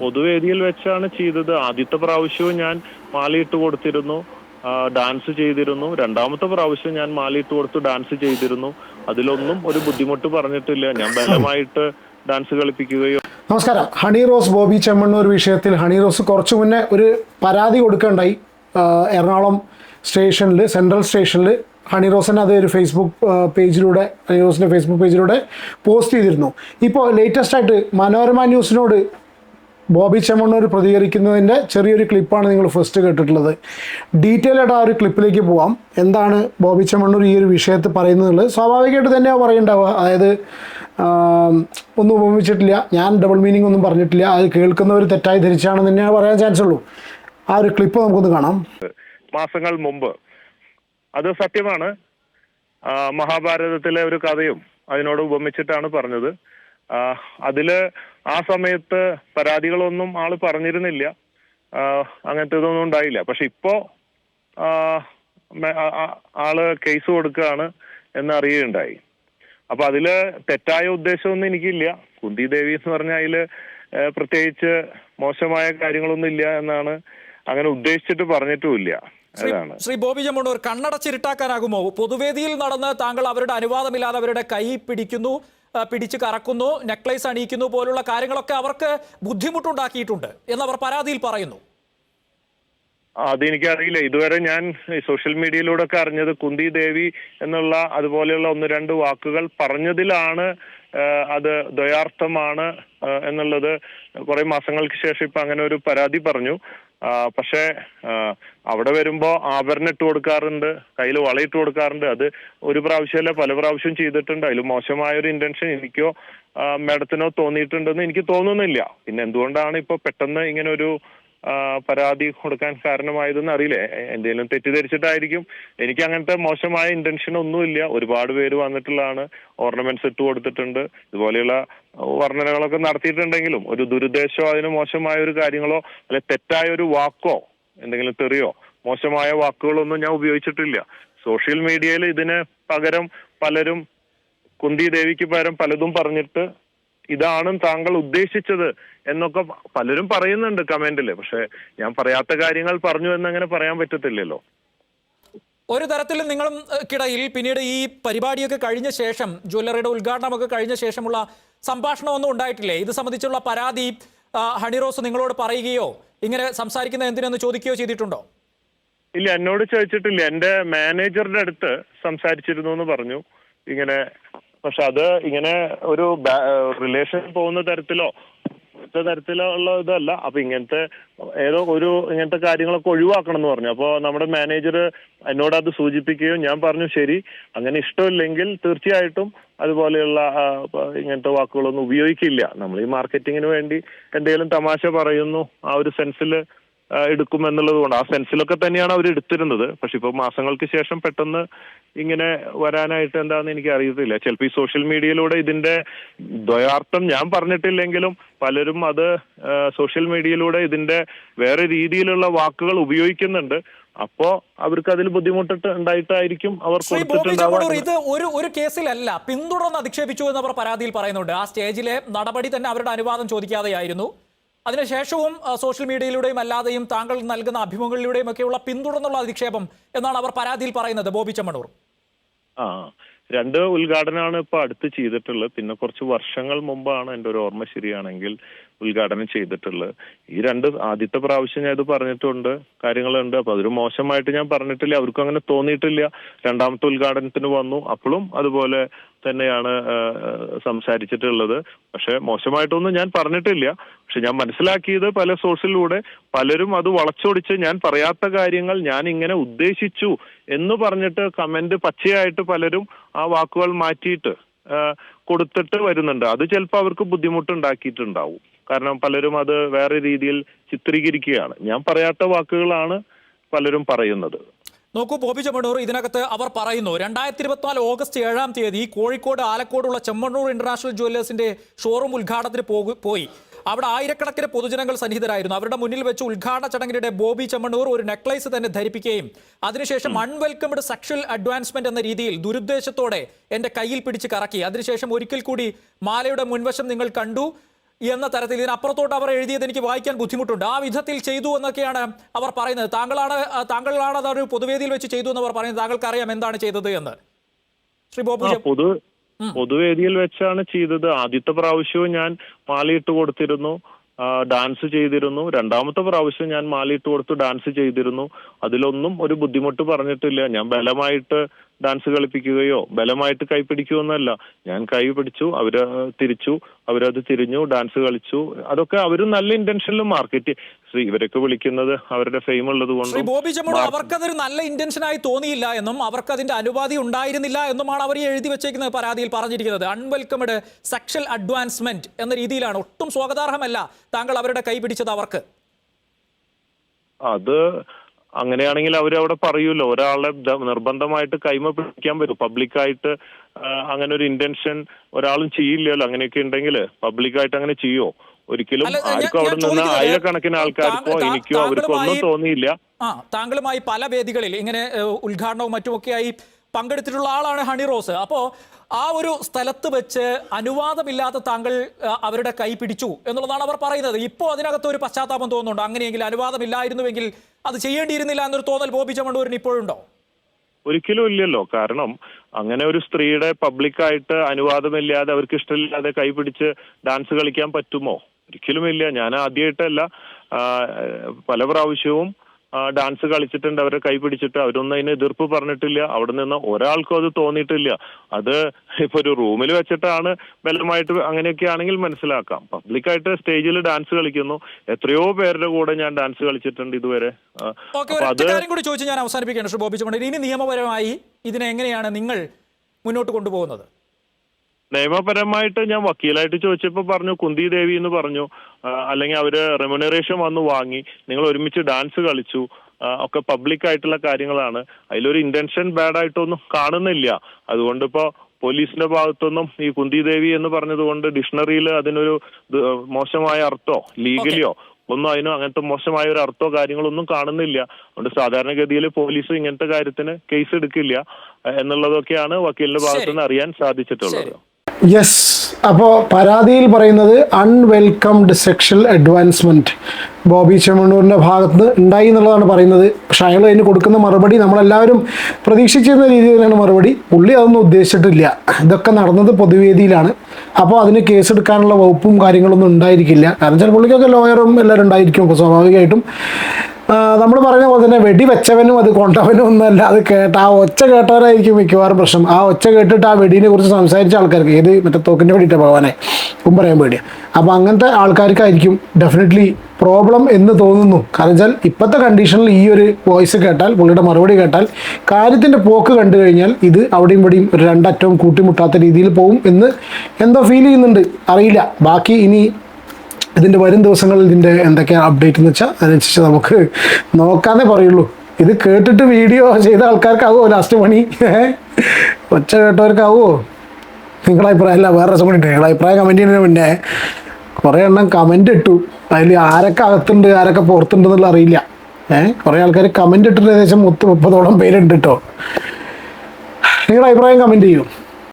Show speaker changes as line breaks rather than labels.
പൊതുവേദിയിൽ വെച്ചാണ് ചെയ്തത്. ആദ്യത്തെ പ്രാവശ്യവും ഞാൻ മാലയിട്ട് കൊടുത്തിരുന്നു. ഡാൻസ് ചെയ്തിരുന്നു. രണ്ടാമത്തെ പ്രാവശ്യം ഞാൻ മാലയിട്ട് കൊടുത്ത് ഡാൻസ് ചെയ്തിരുന്നു. അതിലൊന്നും ഒരു ബുദ്ധിമുട്ട് പറഞ്ഞിട്ടില്ല. ഞാൻ ബലമായിട്ട് ഡാൻസ് കളിപ്പിക്കുകയോ
നമസ്കാരം. ഹണി റോസ് ബോബി ചെമ്മണ്ണൂർ വിഷയത്തിൽ ഹണി റോസ് കുറച്ചു മുന്നേ ഒരു പരാതി കൊടുക്കണ്ടായി. എറണാകുളം സ്റ്റേഷനിൽ സെൻട്രൽ സ്റ്റേഷനിൽ ഹണി റോസൻ അത് ഒരു ഫേസ്ബുക്ക് പേജിലൂടെ ഹണി റോസിന്റെ ഫേസ്ബുക്ക് പേജിലൂടെ പോസ്റ്റ് ചെയ്തിരുന്നു. ഇപ്പോൾ ലേറ്റസ്റ്റ് ആയിട്ട് മനോരമ ന്യൂസിനോട് ബോബി ചെമ്മണ്ണൂർ പ്രതികരിക്കുന്നതിന്റെ ചെറിയൊരു ക്ലിപ്പാണ് നിങ്ങൾ ഫസ്റ്റ് കേട്ടിട്ടുള്ളത്. ഡീറ്റെയിൽ ആയിട്ട് ആ ഒരു ക്ലിപ്പിലേക്ക് പോവാം. എന്താണ് ബോബി ചെമ്മണ്ണൂർ ഈ ഒരു വിഷയത്തിൽ പറയുന്നത് സ്വാഭാവികമായിട്ട് തന്നെയാണ് പറയുണ്ടാവുക. അതായത് ഒന്നും ഉപമിച്ചിട്ടില്ല. ഞാൻ ഡബിൾ മീനിങ് ഒന്നും പറഞ്ഞിട്ടില്ല. അത് കേൾക്കുന്നവർ തെറ്റായി ധരിച്ചാണെന്ന് തന്നെയാണ് പറയാൻ ചാൻസ് ഉള്ളൂ. ആ ഒരു ക്ലിപ്പ് നമുക്കൊന്ന് കാണാം.
മാസങ്ങൾ മുമ്പ്. അത് സത്യമാണ്. മഹാഭാരതത്തിലെ ഒരു കഥയും അതിനോട് ഉപമിച്ചിട്ടാണ് പറഞ്ഞത്. അതിൽ ആ സമയത്ത് പരാതികളൊന്നും ആൾ പറഞ്ഞിരുന്നില്ല. അങ്ങനത്തെ ഇതൊന്നും ഉണ്ടായില്ല. പക്ഷെ ഇപ്പോ ആൾ കേസ് കൊടുക്കുകയാണ് എന്ന് അറിയുകയുണ്ടായി. അപ്പൊ അതിൽ തെറ്റായ ഉദ്ദേശമൊന്നും എനിക്കില്ല. കുന്തി ദേവി എന്ന് പറഞ്ഞാൽ അതിൽ പ്രത്യേകിച്ച് മോശമായ കാര്യങ്ങളൊന്നും ഇല്ല എന്നാണ് അങ്ങനെ ഉദ്ദേശിച്ചിട്ട് പറഞ്ഞിട്ടുമില്ല.
ശ്രീ ബോബി ചെമ്മണ്ണൂർ കണ്ണടച്ചിരുട്ടാക്കാനാകുമോ? പൊതുവേദിയിൽ നടന്ന് താങ്കൾ അവരുടെ അനുവാദമില്ലാതെ അവരുടെ കൈ പിടിക്കുന്നു പിടിച്ച് കറക്കുന്നു നെക്ലേസ് അണിയിക്കുന്നു പോലുള്ള കാര്യങ്ങളൊക്കെ അവർക്ക് ബുദ്ധിമുട്ടുണ്ടാക്കിയിട്ടുണ്ട് എന്നവർ പരാതിയിൽ പറയുന്നു.
അതെനിക്കറിയില്ല. ഇതുവരെ ഞാൻ സോഷ്യൽ മീഡിയയിലൂടെ ഒക്കെ അറിഞ്ഞത് കുന്തി ദേവി എന്നുള്ള അതുപോലെയുള്ള ഒന്ന് രണ്ട് വാക്കുകൾ പറഞ്ഞതിലാണ് അത് ദ്വയാർത്ഥമാണ് എന്നുള്ളത് കുറെ മാസങ്ങൾക്ക് ശേഷം ഇപ്പൊ അങ്ങനെ ഒരു പരാതി പറഞ്ഞു. പക്ഷേ അവിടെ വരുമ്പോ ആഭരണം ഇട്ട് കൊടുക്കാറുണ്ട് കയ്യിൽ വളയിട്ട് കൊടുക്കാറുണ്ട്. അത് ഒരു പ്രാവശ്യമല്ല പല പ്രാവശ്യം ചെയ്തിട്ടുണ്ട്. അതിൽ മോശമായ ഒരു ഇന്റൻഷൻ എനിക്കോ മേഡത്തിനോ തോന്നിയിട്ടുണ്ടെന്ന് എനിക്ക് തോന്നുന്നില്ല. പിന്നെ എന്തുകൊണ്ടാണ് ഇപ്പൊ പെട്ടെന്ന് ഇങ്ങനെ ഒരു പരാതി കൊടുക്കാൻ കാരണമായതെന്ന് അറിയില്ല? എന്തെങ്കിലും തെറ്റിദ്ധരിച്ചിട്ടായിരിക്കും. എനിക്ക് അങ്ങനത്തെ മോശമായ ഇന്റൻഷൻ ഒന്നുമില്ല ഒരുപാട് പേര് വന്നിട്ടുള്ളതാണ്. ഓർണമെന്റ്സ് ഇട്ട് കൊടുത്തിട്ടുണ്ട്. ഇതുപോലെയുള്ള വർണനകളൊക്കെ നടത്തിയിട്ടുണ്ടെങ്കിലും ഒരു ദുരുദ്ദേശമോ അതിന് മോശമായ ഒരു കാര്യങ്ങളോ അല്ലെ തെറ്റായ ഒരു വാക്കോ എന്തെങ്കിലും തെറിയോ മോശമായ വാക്കുകളൊന്നും ഞാൻ ഉപയോഗിച്ചിട്ടില്ല. സോഷ്യൽ മീഡിയയിൽ ഇതിന് പകരം പലരും കുന്തി ദേവിക്ക് പകരം പലതും പറഞ്ഞിട്ട് ഇതാണ് താങ്കൾ ഉദ്ദേശിച്ചത് എന്നൊക്കെ പലരും പറയുന്നുണ്ട് കമന്റിൽ. പക്ഷെ ഞാൻ പറയാത്ത കാര്യങ്ങൾ പറഞ്ഞു എന്നങ്ങനെ പറയാൻ പറ്റത്തില്ലല്ലോ.
ഒരു തരത്തിലും നിങ്ങളും കിടയിൽ പിന്നീട് ഈ പരിപാടിയൊക്കെ കഴിഞ്ഞ ശേഷം ജ്വല്ലറിയുടെ ഉദ്ഘാടനമൊക്കെ കഴിഞ്ഞ ശേഷമുള്ള സംഭാഷണമൊന്നും ഉണ്ടായിട്ടില്ലേ? ഇത് സംബന്ധിച്ചുള്ള പരാതി ഹണിറോസ് നിങ്ങളോട് പറയുകയോ ഇങ്ങനെ സംസാരിക്കുന്ന എന്തിനെന്ന് ചോദിക്കുകയോ ചെയ്തിട്ടുണ്ടോ?
ഇല്ല എന്നോട് ചോദിച്ചിട്ടില്ല. എന്റെ മാനേജറുടെ അടുത്ത് സംസാരിച്ചിരുന്നു എന്ന് പറഞ്ഞു. ഇങ്ങനെ പക്ഷെ അത് ഇങ്ങനെ ഒരു റിലേഷൻ പോകുന്ന തരത്തിലോ തരത്തിലോ ഉള്ള ഇതല്ല. അപ്പൊ ഇങ്ങനത്തെ ഏതോ ഒരു ഇങ്ങനത്തെ കാര്യങ്ങളൊക്കെ ഒഴിവാക്കണം എന്ന് പറഞ്ഞു. അപ്പോൾ നമ്മുടെ മാനേജർ എന്നോട് അത് സൂചിപ്പിക്കുകയും ഞാൻ പറഞ്ഞു ശരി അങ്ങനെ ഇഷ്ടമില്ലെങ്കിൽ തീർച്ചയായിട്ടും അതുപോലെയുള്ള ഇങ്ങനത്തെ വാക്കുകളൊന്നും ഉപയോഗിക്കില്ല. നമ്മൾ ഈ മാർക്കറ്റിങ്ങിന് വേണ്ടി എന്തെങ്കിലും തമാശ പറയുന്നു. ആ ഒരു സെൻസിൽ എടുക്കും എന്നുള്ളത് കൊണ്ട് ആ സെൻസിലൊക്കെ തന്നെയാണ് അവർ എടുത്തിരുന്നത്. പക്ഷെ ഇപ്പൊ മാസങ്ങൾക്ക് ശേഷം പെട്ടെന്ന് ഇങ്ങനെ വരാനായിട്ട് എന്താണെന്ന് എനിക്ക് അറിയത്തില്ല. ചിലപ്പോൾ ഈ സോഷ്യൽ മീഡിയയിലൂടെ ഇതിന്റെ ദ്വയാർത്ഥം ഞാൻ പറഞ്ഞിട്ടില്ലെങ്കിലും പലരും അത് സോഷ്യൽ മീഡിയയിലൂടെ ഇതിന്റെ വേറെ രീതിയിലുള്ള വാക്കുകൾ ഉപയോഗിക്കുന്നുണ്ട്. അപ്പോ അവർക്ക് അതിൽ ബുദ്ധിമുട്ടിട്ട് ഉണ്ടായിട്ടായിരിക്കും അവർ
ഇത് ഒരു ഒരു കേസിലല്ല. പിന്തുടർന്ന് അധിക്ഷേപിച്ചു എന്ന് അവർ പരാതിയിൽ പറയുന്നുണ്ട്. ആ സ്റ്റേജിലെ നടപടി തന്നെ അവരുടെ അനുവാദം ചോദിക്കാതെയായിരുന്നു. അതിനുശേഷവും സോഷ്യൽ മീഡിയയിലൂടെയും അല്ലാതെയും താങ്കൾ നൽകുന്ന അഭിമുഖങ്ങളിലൂടെയും ഒക്കെയുള്ള പിന്തുടർന്നുള്ള അധിക്ഷേപം എന്നാണ് അവർ പരാതിയിൽ പറയുന്നത്. ബോബി ചമ്മണൂർ.
ആ രണ്ട് ഉദ്ഘാടനമാണ് ഇപ്പൊ അടുത്ത് ചെയ്തിട്ടുള്ളത്. പിന്നെ കുറച്ച് വർഷങ്ങൾ മുമ്പാണ് എന്റെ ഒരു ഓർമ്മ ശരിയാണെങ്കിൽ ഉദ്ഘാടനം ചെയ്തിട്ടുള്ളത്. ഈ രണ്ട് ആദ്യത്തെ പ്രാവശ്യം ഞാൻ ഇത് പറഞ്ഞിട്ടുണ്ട് കാര്യങ്ങളുണ്ട്. അപ്പൊ അതൊരു മോശമായിട്ട് ഞാൻ പറഞ്ഞിട്ടില്ല. അവർക്കും അങ്ങനെ തോന്നിയിട്ടില്ല. രണ്ടാമത്തെ ഉദ്ഘാടനത്തിന് വന്നു. അപ്പോഴും അതുപോലെ തന്നെയാണ് സംസാരിച്ചിട്ടുള്ളത്. പക്ഷെ മോശമായിട്ടൊന്നും ഞാൻ പറഞ്ഞിട്ടില്ല. പക്ഷെ ഞാൻ മനസ്സിലാക്കിയത് പല സോഴ്സിലൂടെ. പലരും അത് വളച്ചൊടിച്ച് ഞാൻ പറയാത്ത കാര്യങ്ങൾ ഞാൻ ഇങ്ങനെ ഉദ്ദേശിച്ചു എന്ന് പറഞ്ഞിട്ട് കമന്റ് പച്ചയായിട്ട് പലരും ആ വാക്കുകൾ മാറ്റിയിട്ട് കൊടുത്തിട്ട് വരുന്നുണ്ട്. അത് ചിലപ്പോൾ അവർക്ക് ബുദ്ധിമുട്ടുണ്ടാക്കിയിട്ടുണ്ടാവും. കാരണം പലരും അത് വേറെ രീതിയിൽ ചിത്രീകരിക്കുകയാണ്. ഞാൻ പറയാത്ത വാക്കുകളാണ് പലരും പറയുന്നത്.
നോക്കൂ ബോബി ചെമ്മണ്ണൂർ ഇതിനകത്ത് അവർ പറയുന്നു രണ്ടായിരത്തി ഇരുപത്തിനാല് ഓഗസ്റ്റ് ഏഴാം തീയതി കോഴിക്കോട് ആലക്കോടുള്ള ചെമ്മണ്ണൂർ ഇന്റർനാഷണൽ ജുവല്ലേഴ്സിന്റെ ഷോറൂം ഉദ്ഘാടനത്തിന് പോയി. അവിടെ ആയിരക്കണക്കിന് പൊതുജനങ്ങൾ സന്നിഹിതരായിരുന്നു. അവരുടെ മുന്നിൽ വെച്ച് ഉദ്ഘാടന ചടങ്ങിനിടെ ബോബി ചെമ്മണ്ണൂർ ഒരു നെക്ലൈസ് തന്നെ ധരിപ്പിക്കുകയും അതിനുശേഷം അൺവെൽക്കംഡ് സെക്ഷൽ അഡ്വാൻസ്മെന്റ് എന്ന രീതിയിൽ ദുരുദ്ദേശത്തോടെ എന്റെ കയ്യിൽ പിടിച്ച് കറക്കി. അതിനുശേഷം ഒരിക്കൽ കൂടി മാലയുടെ മുൻവശം നിങ്ങൾ കണ്ടു. എന്ന തരത്തിൽ ഇതിനപ്പുറത്തോട്ട് അവർ എഴുതിയത് എനിക്ക് വായിക്കാൻ ബുദ്ധിമുട്ടുണ്ട്. ആ വിധത്തിൽ ചെയ്തു എന്നൊക്കെയാണ് അവർ പറയുന്നത്. താങ്കളാണ് താങ്കളാണ് അതൊരു പൊതുവേദിയിൽ വെച്ച് ചെയ്തു എന്ന് അവർ പറയുന്നത്. താങ്കൾക്ക് അറിയാം എന്താണ് ചെയ്തത് എന്ന്. ശ്രീ ബോബു
പൊതു പൊതുവേദിയിൽ വെച്ചാണ് ചെയ്തത്. ആദ്യത്തെ പ്രാവശ്യവും ഞാൻ മാലയിട്ട് കൊടുത്തിരുന്നു. ഡാൻസ് ചെയ്തിരുന്നു. രണ്ടാമത്തെ പ്രാവശ്യം ഞാൻ മാലയിട്ട് കൊടുത്ത് ഡാൻസ് ചെയ്തിരുന്നു. അതിലൊന്നും ഒരു ബുദ്ധിമുട്ട് പറഞ്ഞിട്ടില്ല. ഞാൻ ബലമായിട്ട് ഡാൻസ് കളിപ്പിക്കുകയോ ബലമായിട്ട് കൈ പിടിക്കുകയൊന്നുമല്ല ഞാൻ കൈ പിടിച്ചു അവർ തിരിച്ചു അവരത് തിരിഞ്ഞു ഡാൻസ് കളിച്ചു. അതൊക്കെ അവരും നല്ല ഇന്റൻഷനിൽ മാർക്കറ്റ് ശ്രീ ഇവരൊക്കെ വിളിക്കുന്നത് അവരുടെ ഫെയിം ഉള്ളത് കൊണ്ട്
ബോബി ചെമ്മണൂർ അവർക്കതൊരു നല്ല ഇന്റൻഷനായി തോന്നിയില്ല എന്നും അവർക്ക് അതിന്റെ അനുവാദി ഉണ്ടായിരുന്നില്ല എന്നുമാണ് അവർ എഴുതി വെച്ചേക്കുന്നത് പരാതിയിൽ പറഞ്ഞിരിക്കുന്നത്. അൺവെൽക്കംഡ് സെക്ഷൽ അഡ്വാൻസ്മെന്റ് എന്ന രീതിയിലാണ്. ഒട്ടും സ്വാഗതാർഹമല്ല താങ്കൾ അവരുടെ കൈ പിടിച്ചത് അവർക്ക്.
അത് അങ്ങനെയാണെങ്കിൽ അവരവിടെ പറയൂല്ലോ ഒരാളെ നിർബന്ധമായിട്ട് കൈമ പിടിക്കാൻ പറ്റും പബ്ലിക്കായിട്ട് അങ്ങനെ ഒരു ഇന്റൻഷൻ ഒരാളും ചെയ്യില്ലല്ലോ അങ്ങനെയൊക്കെ ഉണ്ടെങ്കിൽ പബ്ലിക്കായിട്ട് അങ്ങനെ ചെയ്യോ? ഒരിക്കലും ആർക്കും അവിടെ നിന്ന് ആയിരക്കണക്കിന് ആൾക്കാർക്കോ എനിക്കോ അവർക്കോ ഒന്നും തോന്നിയില്ല.
ആ താങ്കളുമായി പല വേദികളിൽ ഇങ്ങനെ ഉദ്ഘാടനവും മറ്റുമൊക്കെയായി പങ്കെടുത്തിട്ടുള്ള ആളാണ് ഹണി റോസ്. അപ്പോ ആ ഒരു സ്ഥലത്ത് വെച്ച് അനുവാദമില്ലാത്ത താങ്കൾ അവരുടെ കൈ പിടിച്ചു എന്നുള്ളതാണ് അവർ പറയുന്നത്. ഇപ്പോൾ അതിനകത്ത് ഒരു പശ്ചാത്താപം തോന്നുന്നുണ്ട്. അങ്ങനെയെങ്കിൽ അനുവാദമില്ലായിരുന്നുവെങ്കിൽ അത് ചെയ്യേണ്ടിയിരുന്നില്ല എന്നൊരു തോന്നൽ ബോബി ചമ്മണ്ടൂരിന് ഇപ്പോഴുണ്ടോ?
ഒരിക്കലും ഇല്ലല്ലോ. കാരണം അങ്ങനെ ഒരു സ്ത്രീയുടെ പബ്ലിക്കായിട്ട് അനുവാദമില്ലാതെ അവർക്ക് ഇഷ്ടമില്ലാതെ കൈപിടിച്ച് ഡാൻസ് കളിക്കാൻ പറ്റുമോ? ഒരിക്കലും ഇല്ല. ഞാൻ ആദ്യമായിട്ടല്ല പല പ്രാവശ്യവും ഡാൻസ് കളിച്ചിട്ടുണ്ട് അവരെ കൈ പിടിച്ചിട്ട്. അവരൊന്നും അതിന് എതിർപ്പ് പറഞ്ഞിട്ടില്ല. അവിടെ നിന്ന് ഒരാൾക്കും അത് തോന്നിയിട്ടില്ല. അത് ഇപ്പൊ ഒരു റൂമിൽ വെച്ചിട്ടാണ് ബലമായിട്ട് അങ്ങനെയൊക്കെ ആണെങ്കിൽ മനസ്സിലാക്കാം. പബ്ലിക്കായിട്ട് സ്റ്റേജിൽ ഡാൻസ് കളിക്കുന്നു. എത്രയോ പേരുടെ കൂടെ ഞാൻ ഡാൻസ് കളിച്ചിട്ടുണ്ട് ഇതുവരെ.
കൂടി ചോദിച്ച് ഞാൻ അവസാനിപ്പിക്കുകയാണ്. ബോബി ഇനി നിയമപരമായി ഇതിനെ എങ്ങനെയാണ് നിങ്ങൾ മുന്നോട്ട് കൊണ്ടുപോകുന്നത്?
നിയമപരമായിട്ട് ഞാൻ വക്കീലായിട്ട് ചോദിച്ചപ്പോൾ പറഞ്ഞു കുന്തി ദേവി എന്ന് പറഞ്ഞു അല്ലെങ്കിൽ അവർ റെമുനറേഷൻ വന്ന് വാങ്ങി നിങ്ങൾ ഒരുമിച്ച് ഡാൻസ് കളിച്ചു ഒക്കെ പബ്ലിക് ആയിട്ടുള്ള കാര്യങ്ങളാണ്. അതിലൊരു ഇന്റൻഷൻ ബാഡ് ആയിട്ടൊന്നും കാണുന്നില്ല. അതുകൊണ്ട് ഇപ്പോ പോലീസിന്റെ ഭാഗത്തൊന്നും ഈ കുന്തി ദേവി എന്ന് പറഞ്ഞതുകൊണ്ട് ഡിക്ഷണറിയിൽ അതിനൊരു മോശമായ അർത്ഥോ ലീഗലിയോ ഒന്നും അതിനും അങ്ങനത്തെ മോശമായ ഒരു അർത്ഥോ കാര്യങ്ങളൊന്നും കാണുന്നില്ല. അതുകൊണ്ട് സാധാരണഗതിയിൽ പോലീസ് ഇങ്ങനത്തെ കാര്യത്തിന് കേസ് എടുക്കില്ല എന്നുള്ളതൊക്കെയാണ് വക്കീലിന്റെ ഭാഗത്തുനിന്ന് അറിയാൻ സാധിച്ചിട്ടുള്ളത്.
യെസ് അപ്പോൾ പരാതിയിൽ പറയുന്നത് അൺവെൽക്കംഡ് സെക്ഷൽ അഡ്വാൻസ്മെന്റ് ബോബി ചെമ്മണ്ണൂരിന്റെ ഭാഗത്ത് ഉണ്ടായി എന്നുള്ളതാണ് പറയുന്നത്. പക്ഷേ അയാൾ അതിന് കൊടുക്കുന്ന മറുപടി നമ്മളെല്ലാവരും പ്രതീക്ഷിച്ചിരുന്ന തന്നെയാണ് മറുപടി. പുള്ളി അതൊന്നും ഉദ്ദേശിച്ചിട്ടില്ല. ഇതൊക്കെ നടന്നത് പൊതുവേദിയിലാണ്. അപ്പോൾ അതിന് കേസെടുക്കാനുള്ള വകുപ്പും കാര്യങ്ങളൊന്നും ഉണ്ടായിരിക്കില്ല. കാരണം ചില പുള്ളിക്കൊക്കെ ലോയറും എല്ലാവരും ഉണ്ടായിരിക്കും. സ്വാഭാവികമായിട്ടും നമ്മൾ പറഞ്ഞ പോലെ തന്നെ വെടി വെച്ചവനും അത് കൊണ്ടവനും ഒന്നല്ല അത് കേട്ട ആ ഒച്ച കേട്ടവരായിരിക്കും മിക്കവാറും പ്രശ്നം. ആ ഒച്ച കേട്ടിട്ട് ആ വെടിനെ കുറിച്ച് സംസാരിച്ച ആൾക്കാർക്ക് ഏത് മറ്റേ തോക്കിന്റെ വേണ്ടിയിട്ട് ഭഗവാനെ? ഉം പറയാൻ പേടിയ. അപ്പോൾ അങ്ങനത്തെ ആൾക്കാർക്കായിരിക്കും ഡെഫിനറ്റ്ലി പ്രോബ്ലം എന്ന് തോന്നുന്നു. കാരണം വെച്ചാൽ ഇപ്പോഴത്തെ കണ്ടീഷനിൽ ഈ ഒരു വോയിസ് കേട്ടാൽ പുള്ളിയുടെ മറുപടി കേട്ടാൽ കാര്യത്തിന്റെ പോക്ക് കണ്ടു കഴിഞ്ഞാൽ ഇത് അവിടെയും ഇവിടെയും ഒരു രണ്ടറ്റവും കൂട്ടിമുട്ടാത്ത രീതിയിൽ പോകും എന്ന് എന്തോ ഫീൽ ചെയ്യുന്നുണ്ട്. അറിയില്ല. ബാക്കി ഇനി ഇതിന്റെ വരും ദിവസങ്ങളിൽ ഇതിന്റെ എന്തൊക്കെയാണ് അപ്ഡേറ്റ് എന്ന് വെച്ചാൽ അതിനനുസരിച്ച് നമുക്ക് നോക്കാന്നേ പറയുള്ളൂ. ഇത് കേട്ടിട്ട് വീഡിയോ ചെയ്ത ആൾക്കാർക്കാവോ ലാസ്റ്റ് മണി? ഒച്ച കേട്ടവർക്കാവോ? നിങ്ങളുടെ അഭിപ്രായം അല്ല വേറെ കൂടി നിങ്ങളുടെ അഭിപ്രായം കമന്റ് ചെയ്യുന്നതിന് മുന്നേ കുറേ എണ്ണം കമന്റ് ഇട്ടു. അതിൽ ആരൊക്കെ അകത്തുണ്ട് ആരൊക്കെ പുറത്തുണ്ട് എന്നുള്ള അറിയില്ല. ഏഹ് കുറേ ആൾക്കാർ കമന്റ് ഇട്ടിട്ട് ഏകദേശം മുത്ത് മുപ്പതോളം പേരുണ്ട് കേട്ടോ നിങ്ങളുടെ അഭിപ്രായം കമന്റ് ചെയ്യൂ.